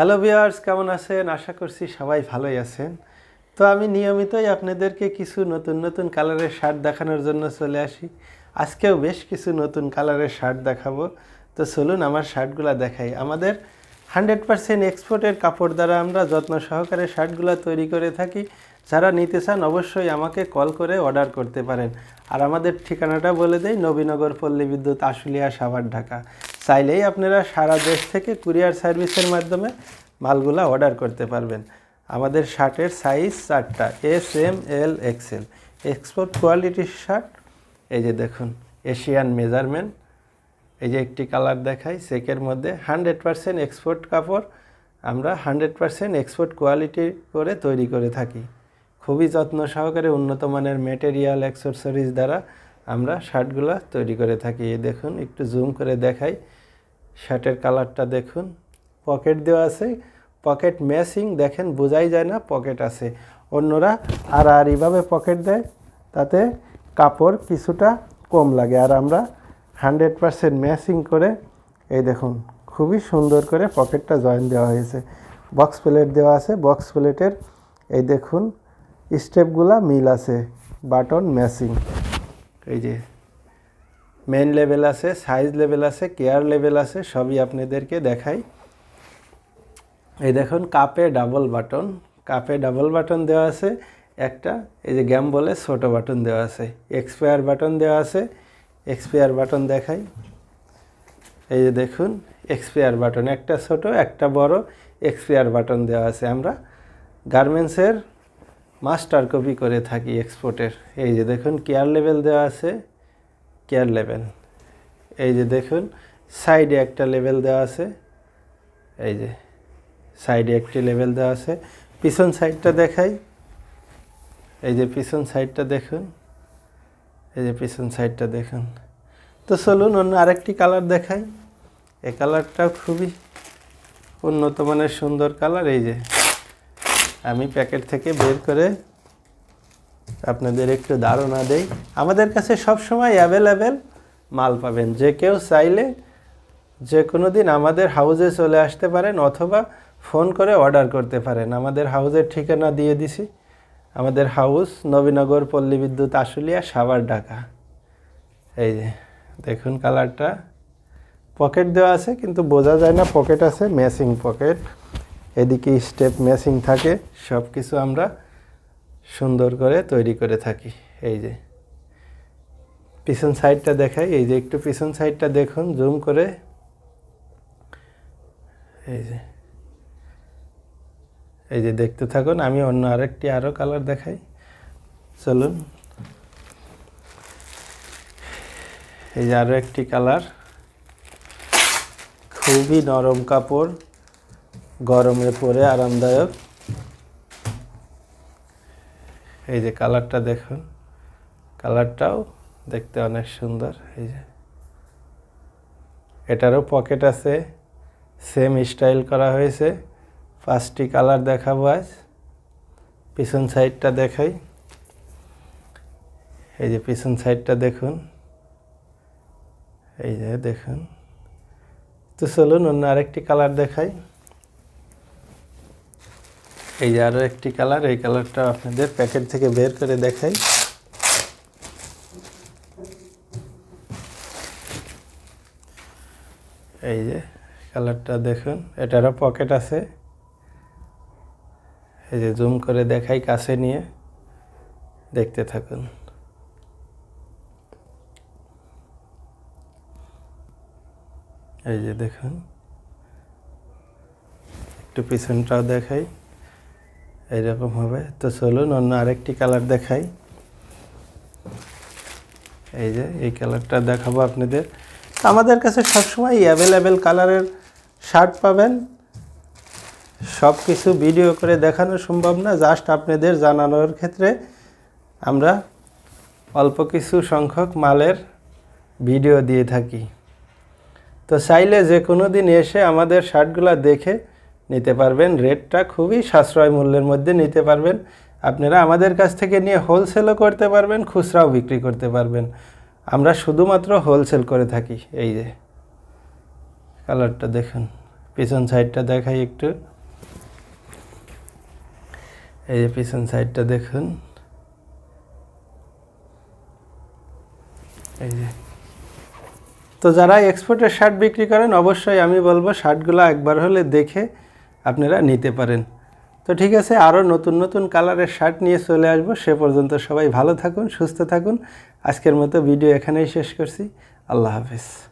Hello viewers কেমন আছেন? আশা করছি সবাই ভালোই আছেন। তো আমি নিয়মিতই আপনাদেরকে কিছু নতুন নতুন কালারের শার্ট দেখানোর জন্য চলে আসি। আজকেও বেশ কিছু নতুন কালারের শার্ট দেখাবো। তো চলুন আমার শার্টগুলো দেখাই। আমাদের হান্ড্রেড পারসেন্ট এক্সপোর্টের কাপড় দ্বারা আমরা যত্ন সহকারে শার্টগুলো তৈরি করে থাকি। যারা নিতে চান অবশ্যই আমাকে কল করে অর্ডার করতে পারেন। আর আমাদের ঠিকানাটা বলে দেই, নবীনগর পল্লী বিদ্যুৎ আশুলিয়া, সাভার, ঢাকা। চাইলেই আপনারা সারা দেশ থেকে কুরিয়ার সার্ভিসের মাধ্যমে মালগুলা অর্ডার করতে পারবেন। আমাদের শার্টের সাইজ চারটা S M L XL export কোয়ালিটির শার্ট এই যে দেখুন এশিয়ান মেজারমেন্ট এই যে একটি কালার দেখাই চেকের মধ্যে হান্ড্রেড পারসেন্ট এক্সপোর্ট কাপড়। আমরা হান্ড্রেড পারসেন্ট এক্সপোর্ট কোয়ালিটি করে তৈরি করে থাকি। খুবই যত্ন সহকারে উন্নত মানের মেটেরিয়াল অ্যাক্সেসরিজ দ্বারা আমরা শার্টগুলো তৈরি করে থাকি। দেখুন, একটু জুম করে দেখাই। শার্টের কালারটা দেখুন। পকেট দেওয়া আছে। পকেট ম্যাচিং, দেখেন, বোঝাই যায় না, পকেট আছে। অন্যরা আর আর এইভাবে পকেট দেয়, তাতে কাপড় কিছুটা কম লাগে। আর আমরা হান্ড্রেড পারসেন্ট ম্যাচিং করে, এই দেখুন, খুবই সুন্দর করে পকেটটা জয়েন দেওয়া হয়েছে। বক্স প্লেট দেওয়া আছে। বক্স প্লেটের, এই দেখুন, স্টেপগুলা মিল আছে। Button matching. এই যে মেন লেভেল আছে সাইজ লেভেল আছে কেয়ার লেভেল আছে, সবই আপনাদেরকে দেখাই। এই দেখুন কাপে ডাবল বাটন কাপে ডাবল বাটন দেওয়া আছে, একটা, এই যে গ্যাম বলে ছোটো বাটন দেওয়া আছে এক্সপায়ার বাটন দেওয়া আছে এক্সপায়ার বাটন দেখাই। এই যে দেখুন এক্সপায়ার বাটন একটা ছোট, একটা বড় এক্সপায়ার বাটন দেওয়া আছে আমরা। গার্মেন্টসের মাস্টার কপি করে থাকি এক্সপোর্টের এই যে দেখুন কেয়ার লেভেল দেওয়া আছে কেয়ার লেভেল এই যে দেখুন সাইডে একটা লেভেল দেওয়া আছে। এই যে সাইডে একটি লেভেল দেওয়া আছে। পিছন সাইডটা দেখাই। এই যে পিছন সাইডটা দেখুন। এই যে পিছন সাইডটা দেখুন। তো চলুন অন্য আরেকটি কালার দেখাই। এই কালারটাও খুবই উন্নত মানের সুন্দর কালার এই যে, আমি প্যাকেট থেকে বের করে আপনাদের একটু ধারণা দেই। আমাদের কাছে সব সময় অ্যাভেলেবেল মাল পাবেন। যে কেউ চাইলে যে কোনো দিন আমাদের হাউজে চলে আসতে পারেন অথবা ফোন করে অর্ডার করতে পারেন। আমাদের হাউজের ঠিকানা দিয়ে দিছি। আমাদের হাউস নবীনগর পল্লী বিদ্যুৎ আশুলিয়া, সাভার, ঢাকা। এই যে, দেখুন কালারটা পকেট দেওয়া আছে, কিন্তু বোঝা যায় না পকেট আছে। ম্যাচিং পকেট এদিকে স্টেপ ম্যাচিং থাকে। সব কিছু আমরা সুন্দর করে তৈরি করে থাকি। এই যে। পিছন সাইডটা দেখাই। এই যে একটু পিছন সাইডটা দেখুন, জুম করে। এই যে। এই যে দেখতে থাকুন, আমি অন্য আরেকটি আরও কালার দেখাই। চলুন। এই যে আরও একটি কালার। খুবই নরম কাপড়, গরমে পরে আরামদায়ক। এই যে কালারটা দেখুন, কালারটাও দেখতে অনেক সুন্দর, এই যে। এটারও পকেট আছে সেম স্টাইল করা হয়েছে। পাঁচটি কালার দেখাবো আজ, পিছন সাইডটা দেখাই। এই যে পিছন সাইডটা দেখুন, এই যে দেখুন। তো চলুন অন্য আরেকটি কালার দেখাই। এই যে আরও একটি কালার, এই কালারটা আপনাদের প্যাকেট থেকে বের করে দেখাই। এই যে কালারটা দেখুন, এটারও পকেট আছে। এই যে জুম করে দেখাই কাছে নিয়ে, দেখতে থাকুন। এই যে দেখুন, একটু পিছনটাও দেখাই। এইরকম হবে। তো চলুন অন্য আরেকটি কালার দেখাই। এই যে, এই কালারটা দেখাবো আপনাদের। আমাদের কাছে সবসময় অ্যাভেলেবেল কালারের শার্ট পাবেন। সব কিছু ভিডিও করে দেখানো সম্ভব না জাস্ট আপনাদের জানানোর ক্ষেত্রে আমরা অল্প কিছু সংখ্যক মালের ভিডিও দিয়ে থাকি। তো চাইলে যে কোনো দিন এসে আমাদের শার্টগুলো দেখে নিতে পারবেন। রেটটা খুবই সাশ্রয় মূল্যের মধ্যে নিতে পারবেন। আপনারা আমাদের কাছ থেকে নিয়ে হোলসেলও করতে পারবেন, খুচরাও বিক্রি করতে পারবেন। আমরা শুধুমাত্র হোলসেল করে থাকি। এই যে কালারটা দেখুন। পিছন সাইডটা দেখাই একটু। এই যে পিছন সাইডটা দেখুন। এই যে। তো যারা এক্সপোর্টের শার্ট বিক্রি করেন, অবশ্যই আমি বলব শার্টগুলো একবার হলে দেখে আপনারা নিতে পারেন। তো ঠিক আছে আরও নতুন নতুন কালারের শার্ট নিয়ে চলে আসব। সে পর্যন্ত সবাই ভালো থাকুন, সুস্থ থাকুন। আজকের মতো ভিডিও এখানেই শেষ করছি। আল্লাহ হাফিজ।